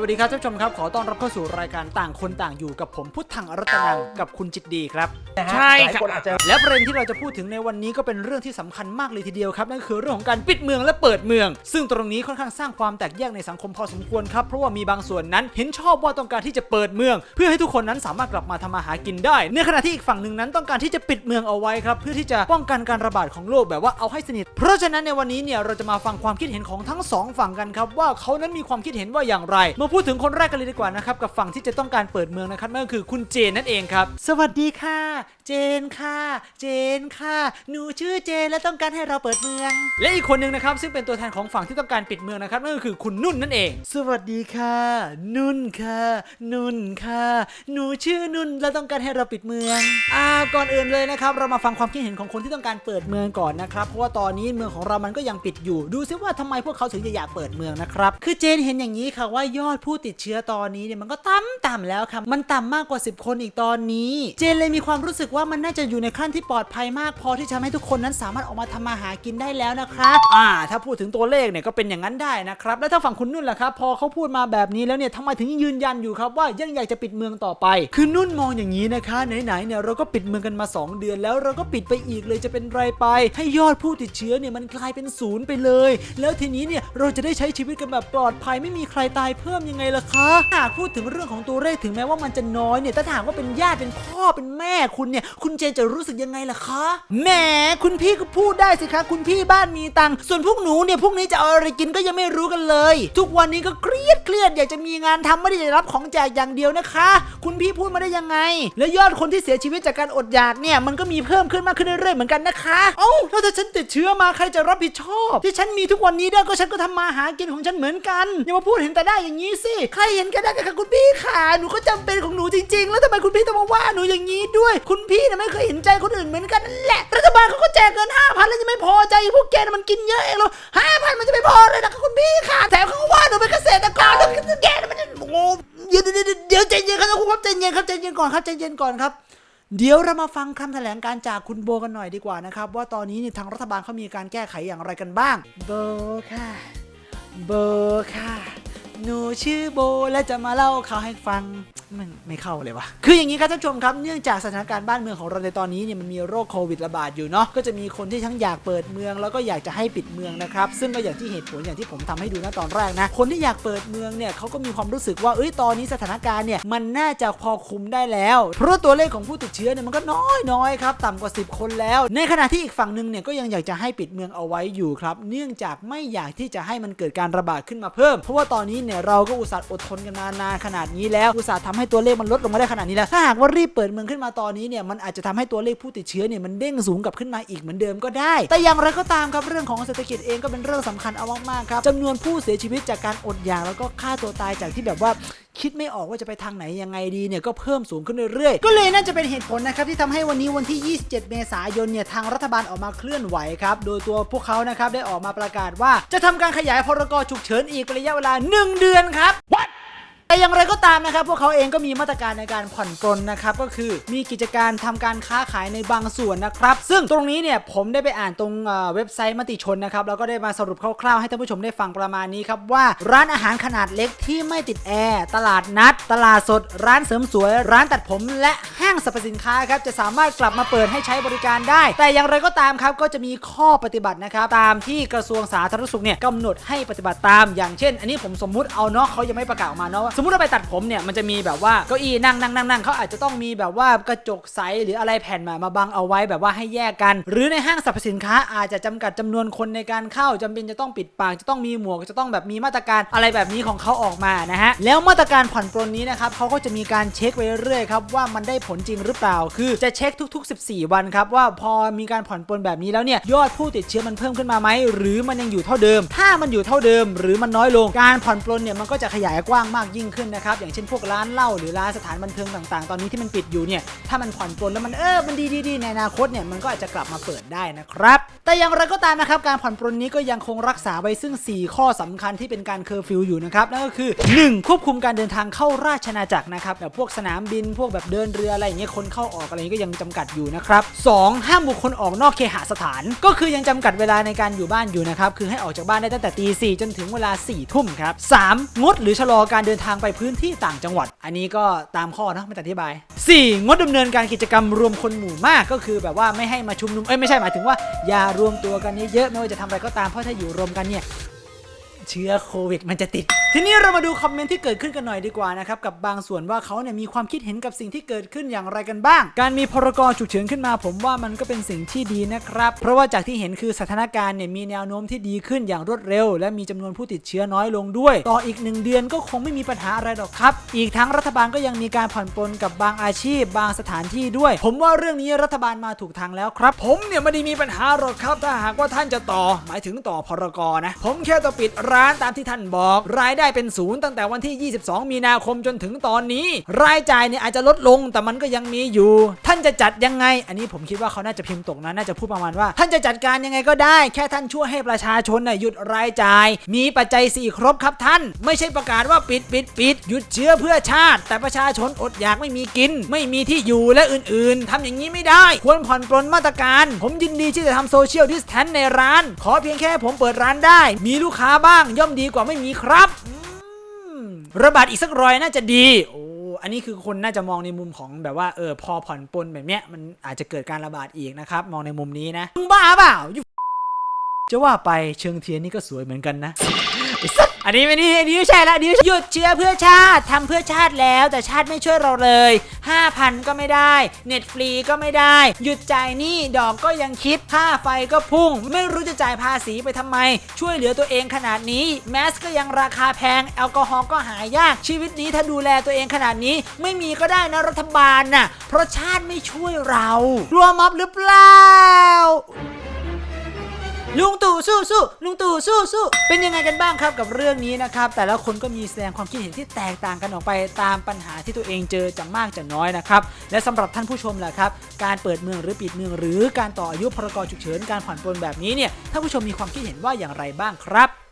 สวัสดีครับท่านผู้ชมครับ ขอต้อนรับเข้าสู่รายการต่างคนต่างอยู่กับผมพุทธังอรัตนังกับคุณจิตดีครับใช่หลายคนอาจจะและประเด็นที่เราจะพูดถึงในวันนี้ก็เป็นเรื่องที่สำคัญมากเลยทีเดียวครับ นั่นคือเรื่องของการปิดเมืองและเปิดเมือง ซึ่งตรงนี้ค่อนข้างสร้างความแตกแยกในสังคมพอสมควรครับ เพราะว่ามีบางส่วนนั้นเห็นชอบว่าต้องการที่จะเปิดเมือง เพื่อให้ทุกคนนั้นสามารถกลับมาทำมาหากินได้ ในขณะที่อีกฝั่งหนึ่งนั้นต้องการที่จะปิดเมืองเอาไว้ครับเพื่อที่จะป้องกันการระบาดของโรคแบบว่าเอาให้สนิท เพราะฉะนั้นในวันนี้เนี่ยเราจะมาฟังความคิดเห็นของทั้งสองฝั่งกันครับว่าเขานั้นมีความคิดเห็นว่าอย่างไรมาพูดถึงคนแรกกันเลยดีกว่านะครับกับฝั่งที่จะต้องการเปิดเมืองนะครับนั่นก็คือคุณเจนนั่นเองครับ สวัสดีค่ะ เจนค่ะ เจนค่ะ หนูชื่อเจนและต้องการให้เราเปิดเมือง และอีกคนหนึ่งนะครับซึ่งเป็นตัวแทนของฝั่งที่ต้องการปิดเมืองนะครับนั่นก็คือคุณนุ่นนั่นเอง สวัสดีค่ะ นุ่นค่ะ นุ่นค่ะ หนูชื่อนุ่นและต้องการให้เราปิดเมืองอ่าก่อนอื่นเลยนะครับเรามาฟังความคิดเห็นของคนที่ต้องการเปิดเมืองก่อนนะครับเพราะว่าตอนนี้เมืองของเรามันก็ยังปิดอยู่ ดูซิว่าทำไมพวกเขาถึงจะอยากเปิดเมืองนะครับคือเจนเห็นอย่างนี้ค่ะว่ายอดผู้ติดเชื้อตอนนี้เนี่ยมันก็ต่ำต่ำแล้วครับมันต่ำมากกว่า 10 คนอีกตอนนี้ เจนเลยมีความรู้สึกว่ามันน่าจะอยู่ในขั้นที่ปลอดภัยมาก พอที่จะทำให้ทุกคนนั้นสามารถออกมาทำมาหากินได้แล้วนะครับอ่า ถ้าพูดถึงตัวเลขเนี่ยก็เป็นอย่างนั้นได้นะครับแล้วถ้าฝั่งคุณนุ่นล่ะครับ พอเขาพูดมาแบบนี้แล้วเนี่ยทำไมถึงยังยืนยันอยู่ครับว่ายังอยากจะปิดเมืองต่อไป คือนุ่นมองอย่างนี้นะคะไหนๆเนี่ยเราก็ปิดเมืองกันมา 2 เดือน แล้วเราก็ปิดไปอีกเลยจะเป็นไรไป ให้ยอดผู้ติดเชื้อเนี่ยมันกลายเป็นศูนย์ไปเลย แล้วทีนี้เนี่ยเราจะได้ใช้ชีวิตกันแบบปลอดภัยไม่มีใครตายเพิ่มยังไงล่ะคะ หากพูดถึงเรื่องของตัวเลขถึงแม้ว่ามันจะน้อยเนี่ยแต่ถ้าหากว่าเป็นญาติเป็นพ่อเป็นแม่คุณเนี่ย คุณเจนจะรู้สึกยังไงล่ะคะแหมคุณพี่ก็พูดได้สิคะคุณพี่บ้านมีตังค์ส่วนพวกหนูเนี่ยพวกนี้จะเอาอะไรกินก็ยังไม่รู้กันเลย ทุกวันนี้ก็เครียดเครียดอยากจะมีงานทำไม่ได้จะรับของแจกอย่างเดียวนะคะ คุณพี่พูดมาได้ยังไง และยอดคนที่เสียชีวิตจากการอดอยากเนี่ยมันก็มีเพิ่มขึ้นมากขึ้นเรื่อยๆเหมือนกันนะคะเอ้าแล้วถ้าฉันติดเชื้อมาใครจะรับผิดชอบ ที่ฉันมีทุกวันนี้ได้ก็ฉันก็ทำมาหากินของฉันเหมือนกันอย่ามาพูดเห็นแต่ได้อย่างนี้สิ ใครเห็นก็ได้ค่ะคุณพี่ขาหนูก็จำเป็นของหนูจริง ๆ แล้วทำไมคุณพี่ต้องมาว่าหนูอย่างนี้ด้วย คุณพี่นะไม่เคยเห็นใจคนอื่นเหมือนกันนั่นแหละ รัฐบาลเขาก็แจกเงินห้าพันแล้วยังไม่พอใจพวกแกนะมันกินเยอะเองหรอห้าพันมันจะไม่พอเลยนะคุณพี่ขาแถมเขาก็ว่าหนูเป็นเกษตรกรแล้วแกนะมันโอ้โหเดี๋ยวเดี๋ยวเดี๋ยวใจเย็นครับคุณครับใจเย็นครับใจเย็นก่อนครับใจเย็นก่อนครับเดี๋ยวเรามาฟังคำแถลงการจากคุณโบกันหน่อยดีกว่านะครับ ว่าตอนนี้เนี่ยทางรัฐบาลเขามีการแก้ไขอย่างไรกันบ้าง โบค่ะ โบค่ะ นูชื่อโบและจะมาเล่าข่าวให้ฟัง มันไม่เข้าเลยวะคืออย่างนี้ครับท่านผู้ชมครับ เนื่องจากสถานการณ์บ้านเมืองของเราในตอนนี้เนี่ยมันมีโรคโควิดระบาดอยู่เนาะ ก็จะมีคนที่ทั้งอยากเปิดเมืองแล้วก็อยากจะให้ปิดเมืองนะครับ ซึ่งก็อย่างที่เหตุผลอย่างที่ผมทำให้ดูณตอนแรกนะ คนที่อยากเปิดเมืองเนี่ยเขาก็มีความรู้สึกว่า เอ้ย ตอนนี้สถานการณ์เนี่ยมันน่าจะพอคุมได้แล้ว เพราะตัวเลขของผู้ติดเชื้อเนี่ยมันก็น้อยน้อยๆครับ ต่ำกว่า 10 คนแล้ว ในขณะที่อีกฝั่งหนึ่งเนี่ยก็ยังอยากจะให้ปิดเมืองเอาไว้อยู่ครับ เนื่องจากไม่อยากที่จะให้มันเกิดการระบาดขึ้นมาเพิ่ม เพราะว่าตอนนี้เนี่ยเราก็อุตส่าห์อดทนกันมานานขนาดนี้แล้วอุตส่าห์ทำให้ตัวเลขมันลดลงมาได้ขนาดนี้แล้วถ้าหากว่ารีบเปิดเมืองขึ้นมาตอนนี้เนี่ยมันอาจจะทำให้ตัวเลขผู้ติดเชื้อเนี่ยมันเด้งสูงกลับขึ้นมาอีกเหมือนเดิมก็ได้ แต่อย่างไรก็ตามครับเรื่องของเศรษฐกิจเองก็เป็นเรื่องสำคัญเอามากๆครับจำนวนผู้เสียชีวิตจากการอดอยากแล้วก็ฆ่าตัวตายจากที่แบบว่าคิดไม่ออกว่าจะไปทางไหนยังไงดีเนี่ยก็เพิ่มสูงขึ้นเรื่อยๆ ก็เลยน่าจะเป็นเหตุผลนะครับที่ทำให้วันนี้วันที่ 27 เมษายนเนี่ยทางรัฐบาลออกมาเคลื่อนไหวครับ โดยตัวพวกเขานะครับได้ออกมาประกาศว่า จะทำการขยายพรกฉุกเฉินอีกระยะเวลา 1 เดือนครับ แต่อย่างไรก็ตามนะครับ พวกเขาเองก็มีมาตรการในการผ่อนปรนนะครับ ก็คือมีกิจการทำการค้าขายในบางส่วนนะครับ ซึ่งตรงนี้เนี่ยผมได้ไปอ่านตรงเอ่อเว็บไซต์มติชนนะครับ แล้วก็ได้มาสรุปคร่าวๆ ให้ท่านผู้ชมได้ฟังประมาณนี้ครับ ว่าร้านอาหารขนาดเล็กที่ไม่ติดแอร์ ตลาดนัด ตลาดสด ร้านเสริมสวย ร้านตัดผม และห้างสรรพสินค้าครับจะสามารถกลับมาเปิดให้ใช้บริการได้ แต่อย่างไรก็ตามครับก็จะมีข้อปฏิบัตินะครับตามที่กระทรวงสาธารณสุขเนี่ยกำหนดให้ปฏิบัติตาม อย่างเช่น อันนี้ผมสมมุติเอาเนาะเขายังไม่ประกาศออกมาเนาะว่าสมมติเราไปตัดผมเนี่ยมันจะมีแบบว่าเก้าอี้นั่งนั่งนั่งนั่งเขาอาจจะต้องมีแบบว่ากระจกใสหรืออะไรแผ่นมามาบังเอาไว้แบบว่าให้แยกกัน หรือในห้างสรรพสินค้าอาจจะจำกัดจำนวนคนในการเข้าจำเป็นจะต้องปิดปากจะต้องมีหมวกจะต้องแบบมีมาตรการอะไรแบบนี้ของเขาออกมานะฮะแล้วมาตรการผ่อนปรนนี้นะครับเขาก็จะมีการเช็คไปเรื่อยๆครับว่ามันได้ผลจริงหรือเปล่า คือจะเช็คทุก ๆ 14 วันครับว่าพอมีการผ่อนปรนแบบนี้แล้วเนี่ยยอดผู้ติดเชื้อมันเพิ่มขึ้นมาไหมหรือมันยังอยู่เท่าเดิม ถ้ามันอยู่เท่าเดิม หรือมันน้อยลงการผ่อนปรนเนี่ยมันก็จะขยายกว้างมากยิ่งขึ้นนะครับ อย่างเช่นพวกร้านเหล้าหรือร้านสถานบันเทิงต่างๆ ตอนนี้ที่มันปิดอยู่เนี่ย ถ้ามันผ่อนปลนแล้วมันเออ มันดีๆในอนาคตเนี่ย มันก็อาจจะกลับมาเปิดได้นะครับ แต่อย่างไรก็ตามนะครับ การผ่อนปลนนี้ก็ยังคงรักษาไว้ซึ่ง 4 ข้อสำคัญที่เป็นการเคอร์ฟิวอยู่นะครับ นั่นก็คือ 1. ควบคุมการเดินทางเข้าราชอาณาจักรนะครับ แบบพวกสนามบิน พวกแบบเดินเรืออะไรอย่างเงี้ย คนเข้าออกอะไรนี้ก็ยังจำกัดอยู่นะครับ 2. ห้ามบุคคลออกนอกเคหสถาน ก็คือยังจำกัดเวลาในการอยู่บ้านอยู่นะครับ คือให้ออกจากบ้านได้ตั้งแต่ตีสี่จนถึงเวลา4ี่ทุ่มครับ 3. งดหรือชะลอการเดินทางไปพื้นที่ต่างจังหวัด อันนี้ก็ตามข้อนะไม่ต้องอธิบาย 4. งดดำเนินการกิจกรรมรวมคนหมู่มากก็คือแบบว่าไม่ให้มาชุมนุมเอ้ยไม่ใช่หมายถึงว่าอย่ารวมตัวกันเยอะๆไม่ว่าจะทำอะไรก็ตามเพราะถ้าอยู่รวมกันเนี่ยเชื้อโควิดมันจะติดทีนี้เรามาดูคอมเมนต์ที่เกิดขึ้นกันหน่อยดีกว่านะครับ กับบางส่วนว่าเขาเนี่ยมีความคิดเห็นกับสิ่งที่เกิดขึ้นอย่างไรกันบ้าง การมีพรกฉุกเฉินขึ้นมา ผมว่ามันก็เป็นสิ่งที่ดีนะครับ เพราะว่าจากที่เห็นคือสถานการณ์เนี่ยมีแนวโน้มที่ดีขึ้นอย่างรวดเร็ว และมีจำนวนผู้ติดเชื้อน้อยลงด้วย ต่ออีกหนึ่งเดือนก็คงไม่มีปัญหาอะไรหรอกครับ อีกทั้งรัฐบาลก็ยังมีการผ่อนปลนกับบางอาชีพ บางสถานที่ด้วย ผมว่าเรื่องนี้รัฐบาลมาถูกทางแล้วครับ ผมเนี่ยไม่ได้มีปัญหาหรอกครับ ถ้าหากว่าท่านจะต่อ หมายถึงต่อพรกนะ ผมแค่ต้อปิดร้านตามที่ท่านบอกรายได้เป็นศูนย์ตั้งแต่วันที่ 22 มีนาคมจนถึงตอนนี้ รายจ่ายเนี่ยอาจจะลดลงแต่มันก็ยังมีอยู่ ท่านจะจัดยังไง อันนี้ผมคิดว่าเขาน่าจะพิมพ์ตกนะน่าจะพูดประมาณว่า ท่านจะจัดการยังไงก็ได้ แค่ท่านช่วยให้ประชาชนน่ะหยุดรายจ่าย มีปัจจัย 4 ครบครับท่าน ไม่ใช่ประกาศว่าปิดปิดปิดหยุดเชื้อเพื่อชาติ แต่ประชาชนอดอยากไม่มีกิน ไม่มีที่อยู่และอื่นๆทำอย่างนี้ไม่ได้ ควรผ่อนปลนมาตรการ ผมยินดีที่จะทำโซเชียลดิสแทนในร้าน ขอเพียงแค่ผมเปิดร้านได้ มีลูกค้าบ้างย่อมดีกว่าไม่มีครับ ระบาดอีกสักรอยน่าจะดีโอ้อันนี้คือคนน่าจะมองในมุมของแบบว่าเออพอผ่อนปลนแบบเนี้ยมันอาจจะเกิดการระบาดอีกนะครับ มองในมุมนี้นะมึงบ้าเปล่าจะว่าไปเชิงเทียนนี่ก็สวยเหมือนกันนะไอ้สัส อันนี้ไม่นี่อันนี้ไม่ใช่ละอันนี้หยุดเชื้อเพื่อชาติทำเพื่อชาติแล้วแต่ชาติไม่ช่วยเราเลย 5,000 ก็ไม่ได้ เน็ตฟรีก็ไม่ได้ หยุดจ่ายหนี้ดอกก็ยังคิดค่าไฟก็พุ่ง ไม่รู้จะจ่ายภาษีไปทำไม ช่วยเหลือตัวเองขนาดนี้แมสก็ยังราคาแพงแอลกอฮอล์ก็หายากชีวิตนี้ถ้าดูแลตัวเองขนาดนี้ ไม่มีก็ได้นะรัฐบาลน่ะเพราะชาติไม่ช่วยเรากลัวม็อบหรือเปล่า ลุงตู่สู้สู้ลุงตู่สู้สู้เป็นยังไงกันบ้างครับกับเรื่องนี้นะครับ แต่ละคนก็มีแสดงความคิดเห็นที่แตกต่างกันออกไปตามปัญหาที่ตัวเองเจอจะมากจะน้อยนะครับ และสำหรับท่านผู้ชมล่ะครับ การเปิดเมืองหรือปิดเมือง หรือการต่ออายุพรกฉุกเฉินการผ่อนปลนแบบนี้เนี่ยท่านผู้ชมมีความคิดเห็นว่าอย่างไรบ้างครับ